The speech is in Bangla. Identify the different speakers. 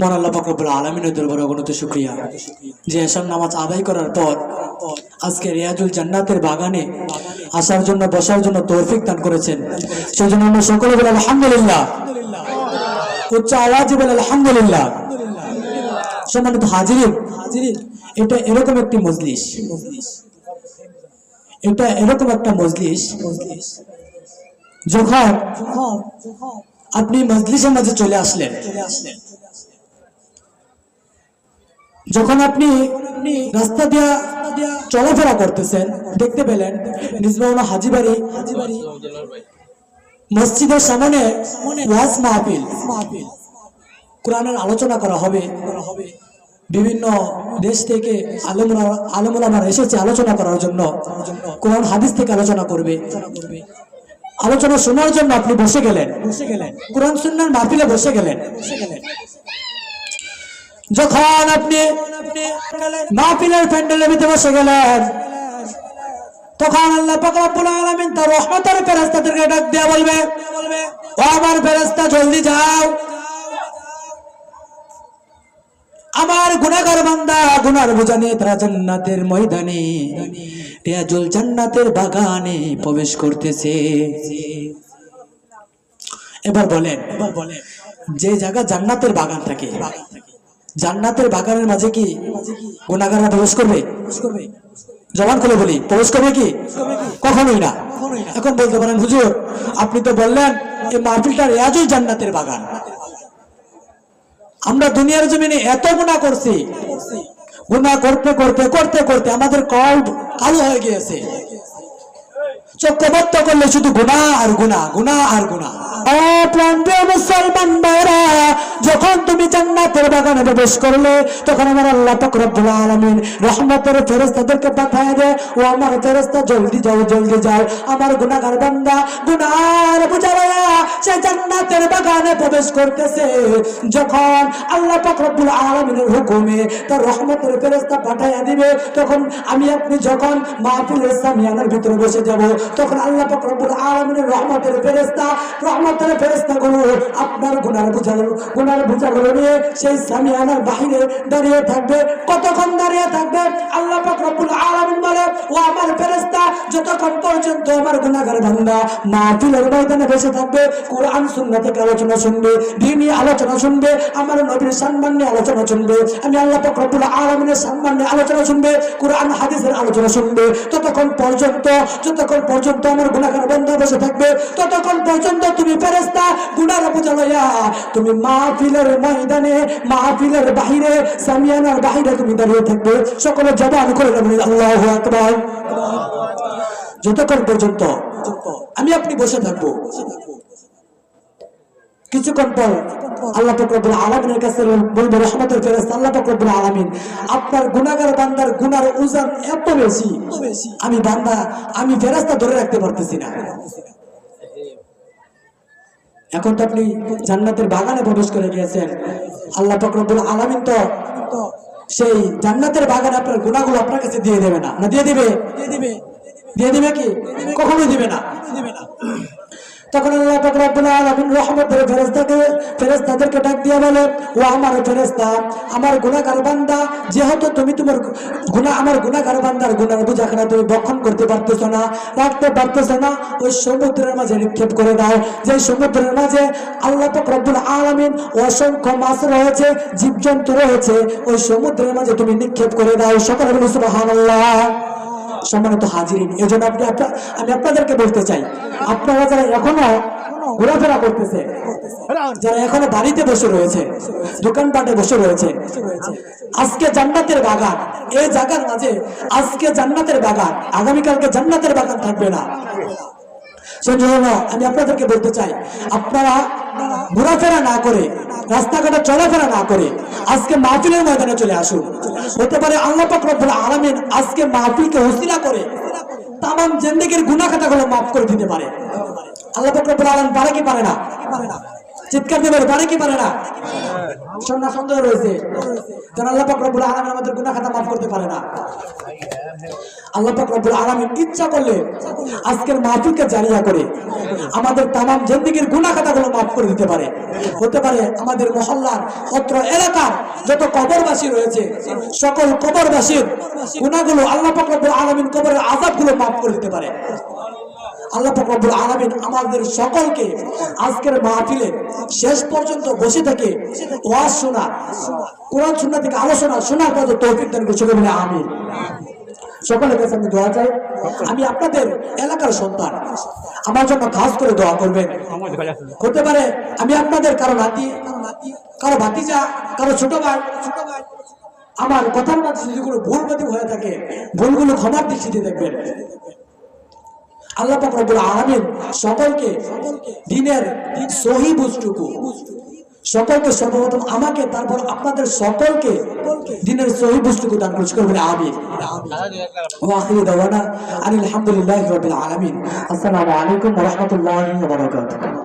Speaker 1: মন আল্লাহ ফকরবুল আলমিনের দরবারে অগণত শুক্রিয়া। যে এসব নামাজ আদায় করার পর আজকে রিয়াজুল জান্নাতের বাগানে আসার জন্য, বসার জন্য তৌফিক দান করেছেন। সেই জন্য আমরা সকলে বলে, আলহামদুলিল্লাহ। উচ্চ আওয়াজে বলে, আলহামদুলিল্লাহ। সম্মানিত হাজিরিন, এটা এরকম একটি মজলিস। এটা এরকম একটা মজলিস যখন আপনি মজলিসের মাঝে চলে আসলেন চলে আসলেন। যখন আপনি রাস্তা দিয়া চলাফেরা করতেছেন, দেখতে পেলেন নিজবাউনা হাজিবাড়ি মসজিদের সামনে ওয়াজ মাহফিল। কোরআনের আলোচনা করা হবে। বিভিন্ন দেশ থেকে আলমুলামারা এসেছে আলোচনা করার জন্য। কোরআন হাদিস থেকে আলোচনা করবে। আলোচনা শোনার জন্য আপনি বসে গেলেন। বসে গেলেন কোরআন সুন্নার মাহফিলে বসে গেলেন বসে গেলেন। যখন আপনি মাহফিলের প্যান্ডেলের ভিতরে বসে গেলেন, তখন আল্লাহ পাক রব্বুল আলামিন তার রহমতের ফেরেশতাদেরকে ডাক দিয়ে বলবে, ও আমার ফেরেশতা, জলদি যাও। আমার গুনাহগার বান্দা গুনার বোঝা তারা জান্নাতের ময়দানে, রিয়াজুল জান্নাতের বাগানে প্রবেশ করতেছে। এবার বলেন এবার বলেন, যে জায়গা জান্নাতের বাগান থাকে জান্নাতের বাগানের মাঝে কি গুনাগাররা প্রবেশ করবে? জবান করে বলি, প্রবেশ করবে কি? কখনোই না। এখন বলতে পারেন, হুজুর, আপনি তো বললেন এই মাহফিলটা রেয়াজুল জান্নাতের বাগান। আমরা দুনিয়ার জমিনে এত গুণা করছি। গুণা করতে করতে করতে করতে আমাদের কল কালো হয়ে গিয়েছে। চক্রবদ্ধ করলে শুধু গুণা আর গুণা গুণা আর গুণা যখন তুমি জান্নাতের বাগানে প্রবেশ করলে, তখন আমার আল্লাহ পাক রব্বুল আলামিন রহমতের ফেরেশতাদেরকে পাঠায় দে ও আমার ফেরেশতা, জলদি যাও জলদি যাও। আমার বান্দা সে জান্নাতের বাগানে প্রবেশ করতেছে। যখন আল্লাহ আলামিনের হুকুমে তার রহমতের ফেরেশতা পাঠায়া দিবে, তখন আমি আপনি যখন মাহফিলের সামিয়ানার ভিতরে বসে যাব, তখন আল্লাহ পাক রব্বুল আলামিনের রহমতের ফেরেশতা রহমতের আপনার গুনার বোঝাগুলো গুনার বোঝাগুলো নিয়ে সেই বাহিরে দাঁড়িয়ে থাকবে, কতক্ষণ দাঁড়িয়ে থাকবে? আল্লাহ পাক রব্বুল আলামিন বলে, ও আমার যতক্ষণ পর্যন্ত আমার গুনাহগার বান্দা মাহফিলের ময়দানে বসে থাকবে, কোরআন সুন্নাহ থেকে আলোচনা শুনবে, দিনী আলোচনা শুনবে, আমার নবীর সম্মান আলোচনা শুনবে, আমি আল্লাহ রব্বুল আলামিনের সম্মান আলোচনা শুনবে, কোরআন, হাদিসের আলোচনা শুনবে, ততক্ষণ পর্যন্ত, যতক্ষণ পর্যন্ত আমার গুনাহগার বান্দা বসে থাকবে, ততক্ষণ পর্যন্ত তুমি ফেরেশতা গুনার বোঝা লইয়া তুমি মাহফিলের ময়দানে, মাহফিলের বাহিরে, সামিয়ানার বাহিরে তুমি দাঁড়িয়ে থাকবে। সকলে জবান করে আল্লাহু আকবার। যতক্ষণ পর্যন্ত আমি আপনি বসে থাকব। কিছুক্ষণ পর আল্লাহ ফকরবুল আলমিনের কাছে বলবে, রহমতের ফেরেস্তা আল্লাহ ফকরবুল আলমিন, আপনার গুনাগার বান্দার গুনার ওজন এত বেশি, আমি বান্দা, আমি ফেরাস্তা ধরে রাখতে পারতেছি না। এখন তো আপনি জান্নাতের বাগানে প্রবেশ করে গিয়েছেন। আল্লাহ ফকরবুল আলমিন তো সেই জান্নাতের বাগানে আপনার গুণাগুলো আপনার কাছে দিয়ে দেবে না। না দিয়ে দিবে দিয়ে দিবে? দিয়ে দিবে কি? কখনোই দিবে না। তখন আল্লাহ রহমতের তুমি তোমার আমার তুমি করতে পারতেছো না, রাখতে না, ওই সমুদ্রের মাঝে নিক্ষেপ করে যে সমুদ্রের মাঝে আল্লাহ পাক অসংখ্য মাছ রয়েছে, জীবজন্তু রয়েছে, ওই সমুদ্রের মাঝে তুমি নিক্ষেপ করে দাও। সকলে সুবহানাল্লাহ। সম্মানিত হাজিরিন এই জন্য আপনি, আমি আপনাদেরকে বলতে চাই, আপনারা যারা এখনও ঘোরাফেরা করতেছে, যারা এখনও বাড়িতে বসে রয়েছে, দোকানপাটে বসে রয়েছে, আজকে জান্নাতের বাগান, এই জায়গার মাঝে আজকে জান্নাতের বাগান, আগামীকালকে জান্নাতের বাগান থাকবে না। আমি আপনাদেরকে বলতে চাই, আপনারা ঘোরাফেরা না করে, রাস্তাঘাটে চলাফেরা না করে, আজকে মাহফিলের ময়দানে চলে আসুন। হতে পারে আল্লাহ আজকে মাহফিলকে করে তামাম জেন্দিগির গুণা খাতাগুলো মাফ করে দিতে পারে। আল্লাহ পাক আলম পারে কি পারে না? চিৎকার দেবের পারে কি পারে না? সন্না সন্দেহ রয়েছে। যেন আল্লাহ আমাদের খাতা মাফ করতে পারে না। আল্লাহ ইচ্ছা করলে আজকের করে আমাদের খাতাগুলো মাফ করে দিতে পারে। হতে পারে আমাদের মহল্লার অত্র এলাকার যত কবরবাসী রয়েছে, সকল কবরবাসীর গুনাহগুলো আল্লাহ পাক রব্বুল আলামিন কবরের আযাবগুলো মাফ করে দিতে পারে। আল্লাহ আলামিন আমাদের সকলকে আজকের মাহফিলে শেষ পর্যন্ত বসে থেকে ওয়াজ শোনা, কোরআন থেকে আলোচনা শোনার তৌফিক করছে আমিন। সকলের কাছে আমি দোয়া চাই, আমি আপনাদের এলাকার সন্তান, আমার জন্য খাস করে দোয়া করবেন। হতে পারে আমি আপনাদের কারও নাতি, কারও ভাতিজা, কারও ছোট ভাই ছোট ভাই আমার কথার মাঝে যদি কোনো ভুল হয়ে থাকে, ভুলগুলো ক্ষমার দৃষ্টিতে দেখবেন। আল্লাহ পাক রব্বুল আলামিন সকলকে দিনের সহি বুঝটুকু সকলকে সর্বপ্রথম আমাকে তারপর আপনাদের সকলকে দিনের সহি বুঝটুকু দান করছে। করবেন আমিন। ওয়াখির দাওয়ানা আনিল হামদুলিল্লাহি রাব্বিল আসসালামু আলাইকুম রহমতুল্লাহ রাহমাতুল্লাহি বারাকাতুহু।